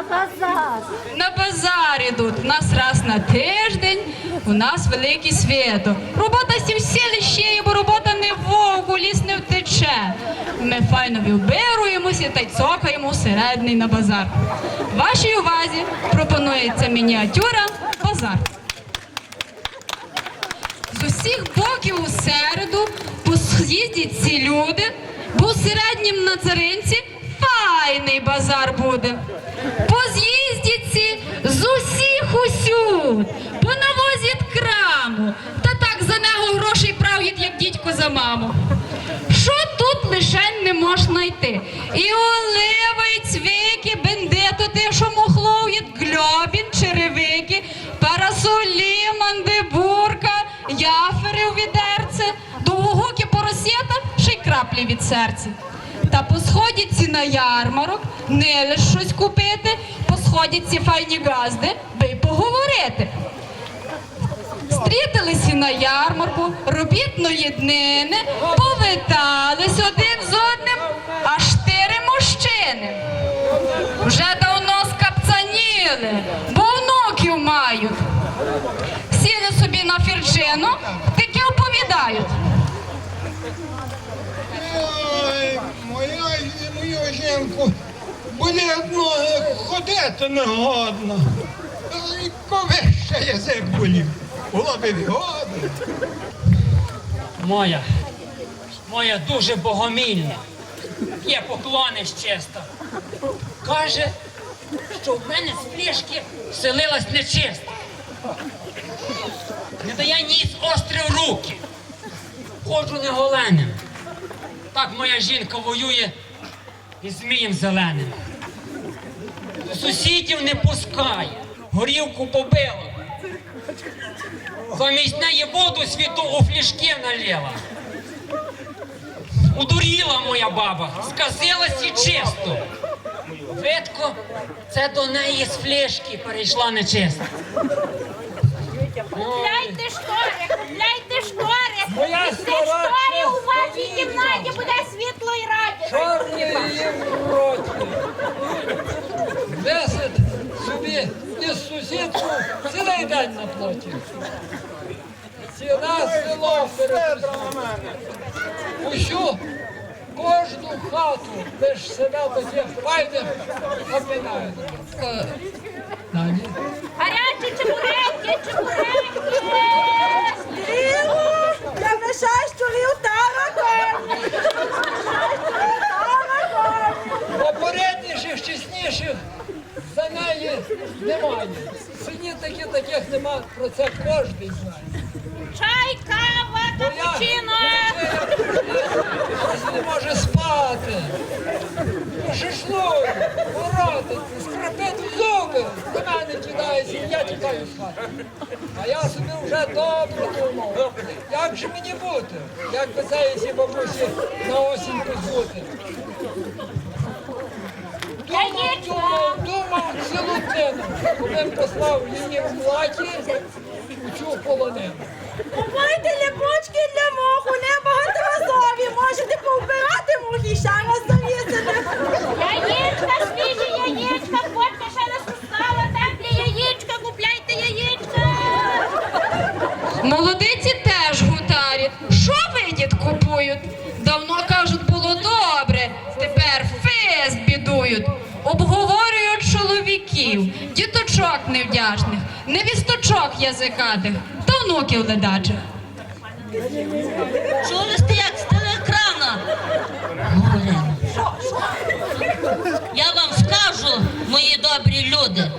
На базар. На базар ідуть. У нас раз на тиждень, у нас велике свято. Робота сім сіли ще бо робота не вовк, у ліс не втече. Ми файно вибируємося та й цокаємо середний на базар. Вашій увазі пропонується мініатюра базар. З усіх боків у середу пос'їздять ці люди, бо середнім на царинці файний базар буде. Поз'їздяться з усіх усюд, понавозять краму, та так за нього грошей прав'ять, як дідько за маму. Що тут лишень не можна знайти? І олива, і цвики, бендето, те, що мохлов'ять, гльобін, черевики, парасолі, мандибурка, яфери у відерце, довгокі поросята, ще й краплі від серця. Та на ярмарок, не лиш щось купити, посходяться файні газди, би й поговорити. Стрітилися на ярмарку, робітної днини, повітались один з одним, аж чотири мужчини. Вже давно скапцаніли, бо внуків мають. Сіли собі на фірчину, таке оповідають. Ой, моя жінку болять ноги, ходити не годно. І коли ще язик болів, було б відгодно. Моя, моя дуже богомільна. Є поклони чисто. Каже, що в мене з пішки вселилась нечиста. Не дає ніс острив руки. Ходжу неголеним. Так моя жінка воює із змієм зеленим. Сусідів не пускає, горівку побила. Замість неї воду світу у флішки налила. Удуріла моя баба, сказилась і чисто. Видко, це до неї з флішки перейшла нечисто. Купляйте штори, купляйте штори. Моя стара у вашій кімнаті буде світло і радість. Чорні її в роті. Висить собі із сусідку цілий день на плоті. Ціна село переписала. Усю кожну хату лиш себе таких файних обмінають. Е, Нані. Гарячі чебуреки, чебуреки. Що лівтара коні. Попередніших, чесніших за неї немає. Сині таких таких нема, про це кожен знає. Чай, кава, капучино. не може спати. Шишлує, воротить, скрипить зуби, до мене кидається, і я тікаю з хати. А я собі вже добре думав, як же мені бути, як би це ці бабусі на осінь позбути. Думав, думав, думав цілу днину, коли послав її в платі у цю полонину. Купуйте ліпочки для мох, вони багаторазові. Можете повбирати мух і ще раз завісити. Яєчка, свіжі яєчка, фотка ще не сустала, теплі яєчка, купляйте яєчка. Молодиці теж гутарять. Що видять купують? Давно кажуть, було добре, тепер фест бідують. Обговорюють чоловіків, діточок невдячних, невісточок язикатих та внуків ледачих. Чули сте, як з телеекрана? Я вам скажу, мої добрі люди,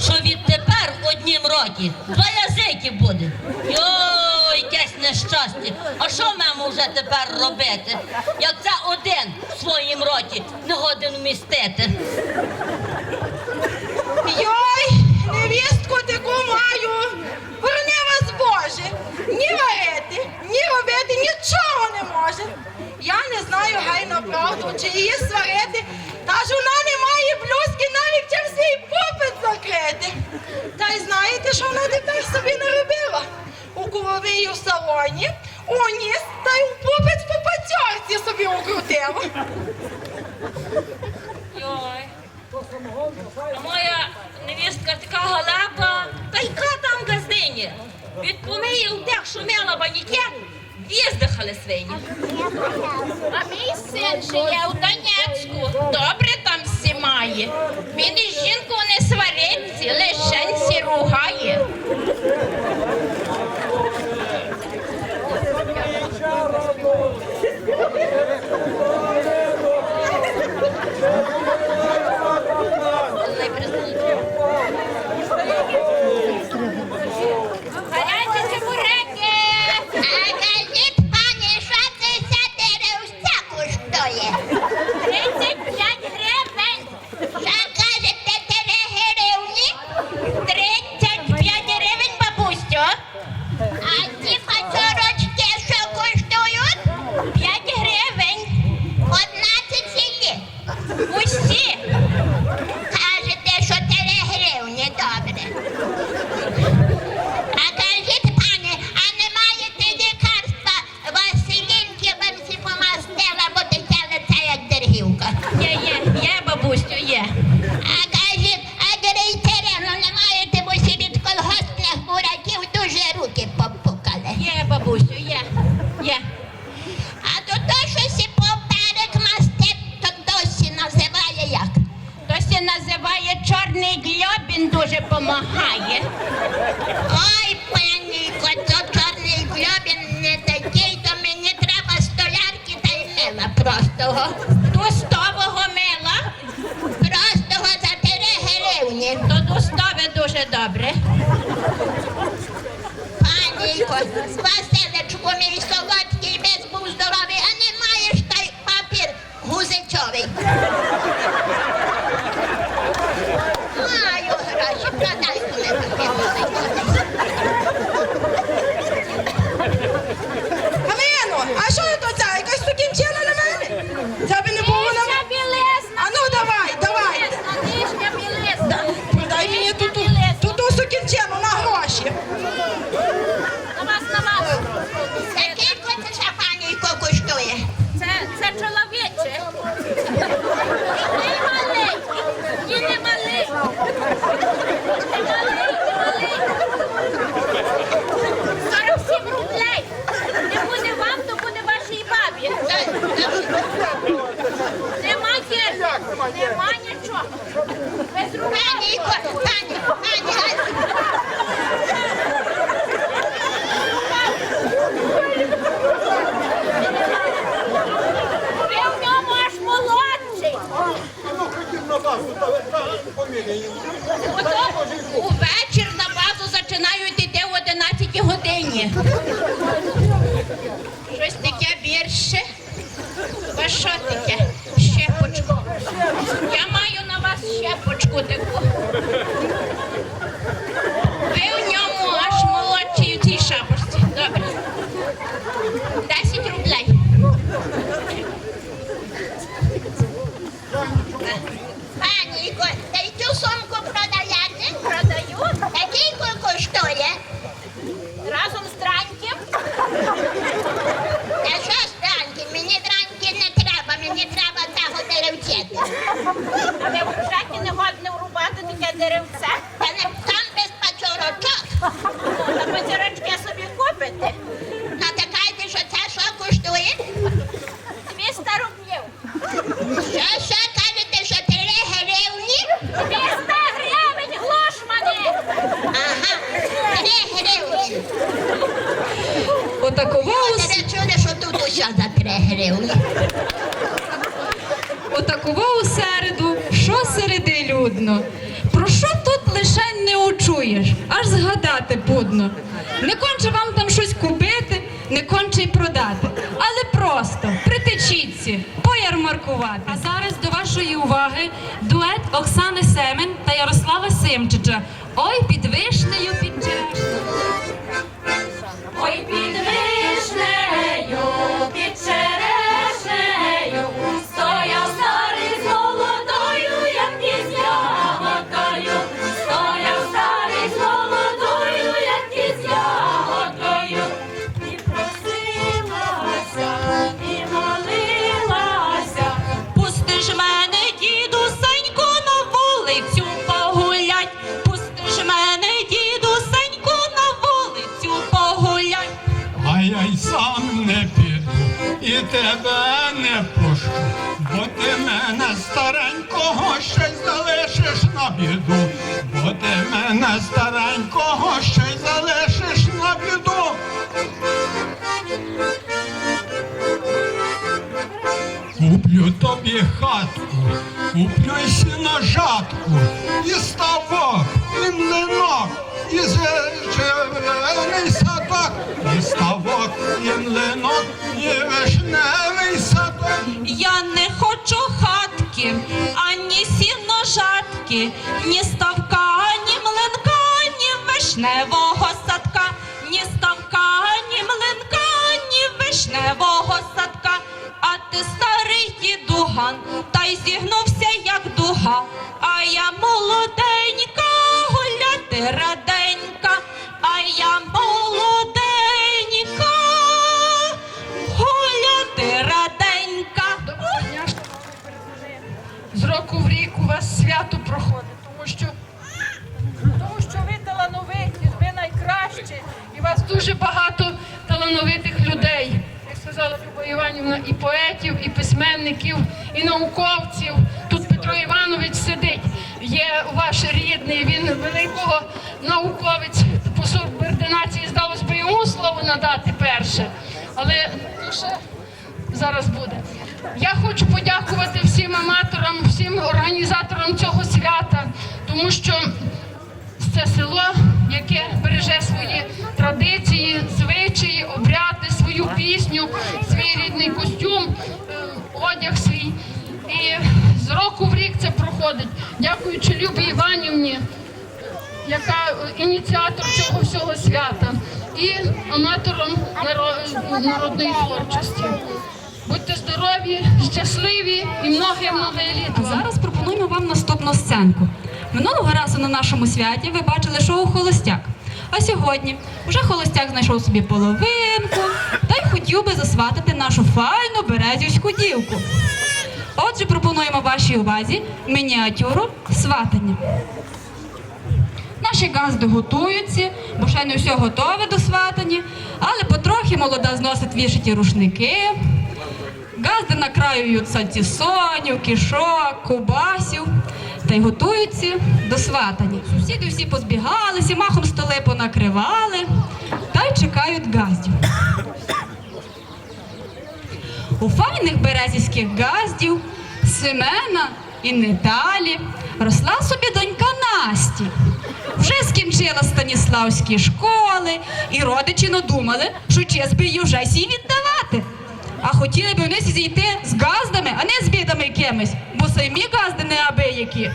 що відтепер в однім роті два язики буде. Йой, якесь нещастя. А що маємо вже тепер робити? Як це один в своїм роті не годен вмістити? Йой, ні варити, ні робити, нічого не може. Я не знаю гайна правду, чи її сварити, та ж вона не має блюзки, навіть чим свій попит закрити. Та й знаєте, що вона тепер собі не робила? У куловій у салоні, у ніс та й у попит по пацьорці собі укрутила. Моя невістка така галепа, та й яка там газині. Від помиї у тих, що мила віздихали свині. А мій син живе у Донецьку. Добре там сімає. Він і жінку не свариться, лишень сі ругає. Ну, хотів на базу, поміряємо. Увечір на базу зачинають йти о 11 годині. Щось таке більше. Ви що таке? Щепочку. Я маю на вас щепочку таку. гривень. Отакував у середу, що середи людно. Про що тут лише не очуєш, аж згадати будно. Не конче вам там щось купити, не конче й продати, але просто притечіться, поярмаркувати. А зараз до вашої уваги дует Оксани Семен та Ярослава Симчича. Ой, тебе не пущу, бо ти мене старенького щось залишиш на біду, бо ти мене старенького щось залишиш на біду. Куплю тобі хатку, куплю й сіножатку, і ставок, і млинок, і зелений садок, і ставок, і млинок, і вишневий садок. Я не хочу хатки, ані сіножатки, ні ставка, ні млинка, ні вишневого садка, ні ставка, ні млинка, ні вишневого садка. А ти старий дідуган, та й зігнувся, як дуга. А я молоденька, гуляти раденька, Люба Іванівна, і поетів, і письменників, і науковців. Тут Петро Іванович сидить. Є ваш рідний, він великого науковець по субординації, здалося би йому слово надати перше. Але ну, зараз буде. Я хочу подякувати всім аматорам, всім організаторам цього свята, тому що це село, яке береже свої традиції, звичаї, обряди, свою пісню, свій рідний костюм, е, одяг свій. І з року в рік це проходить. Дякуючи Любі Іванівні, яка ініціатор цього всього свята, і аматорам наро- народної творчості. Будьте здорові, щасливі і многе-многе літ. А зараз пропонуємо вам наступну сценку. Минулого разу на нашому святі ви бачили шоу Холостяк. А сьогодні вже холостяк знайшов собі половинку та й хотів би засватати нашу файну березівську дівку. Отже, пропонуємо вашій увазі мініатюру сватання. Наші газди готуються, бо ще не все готове до сватання, але потрохи молода зносить вішаті рушники. Газди накраюють сальтісонів, кишок, кубасів та й готуються до сватання. Сусіди всі позбігалися, махом столи понакривали та й чекають газдів. У файних березівських газдів Семена і Неталі росла собі донька Насті. Вже скінчила Станіславські школи, і родичі надумали, що час би її вже сій віддавати. А хотіли б вони зійти з газдами, а не з бідами якимись, бо самі газди неабиякі.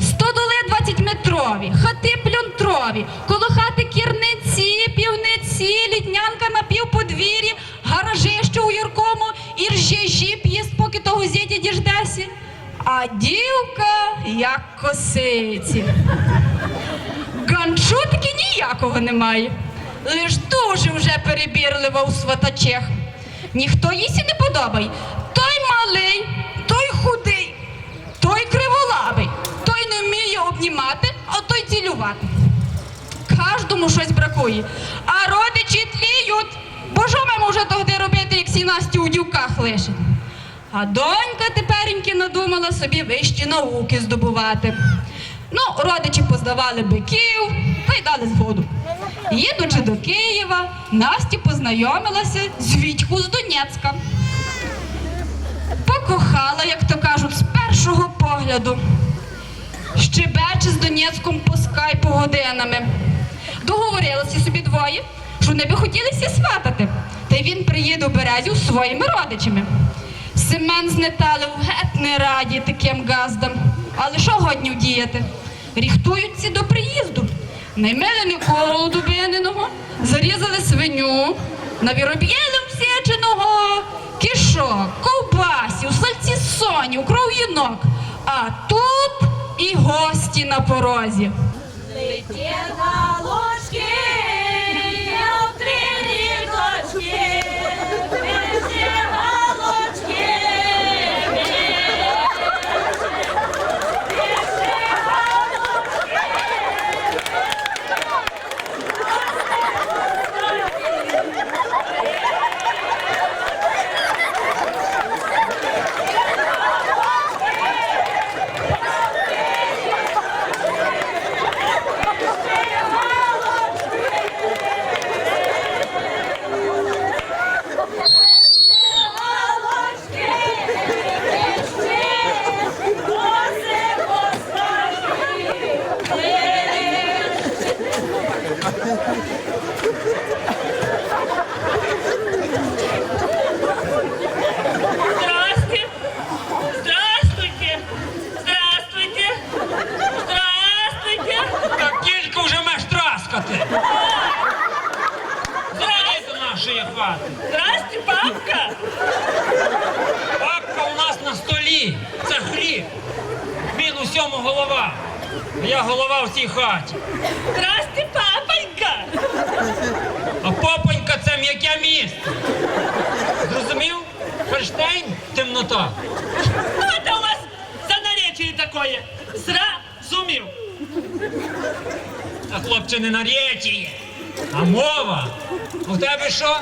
Стодоли 20-метрові, хати плюнтрові, коло хати кірниці, півниці, літнянка на півподвір'ї, гаражі, що у Юркому, і ржежі п'їсть, поки того зятя діждесі. А дівка як косиці. Ганчу таки ніякого немає. Лиш дуже вже перебірлива у сватачах. Ніхто їй сі не подобає. Той малий, той худий, той криволабий, той не вміє обнімати, а той цілювати. Кожному щось бракує. А родичі тліють. Бо що ми вже тоді робити, як всі Насті у дівках лишить? А донька тепереньки надумала собі вищі науки здобувати. Ну, родичі поздавали биків та й дали згоду. Їдучи до Києва, Насті познайомилася з Вітьку з Донецька. Покохала, як то кажуть, з першого погляду. Щебече з Донецьком по скайпу годинами. Договорилися собі двоє, що не би хотілися сватати. Та й він приїде у Березів своїми родичами. Семен з Неталев геть не раді таким газдам. Але що годні вдіяти? Ріхтуються до приїзду. Наймели Миколу Дубининого, зарізали свиню, навіроб'єлем всеченого, кишок, ковбасів, сальці сонів, кров'янок. А тут і гості на порозі. ні, Я голова в цій хаті. Здрасте, папонька! А попонька це м'яке місце. Зрозумів? Ферштейн темнота. Ну, это у вас за наречие такое. Зразумів. А хлопче не наречіє, а мова. У тебе що?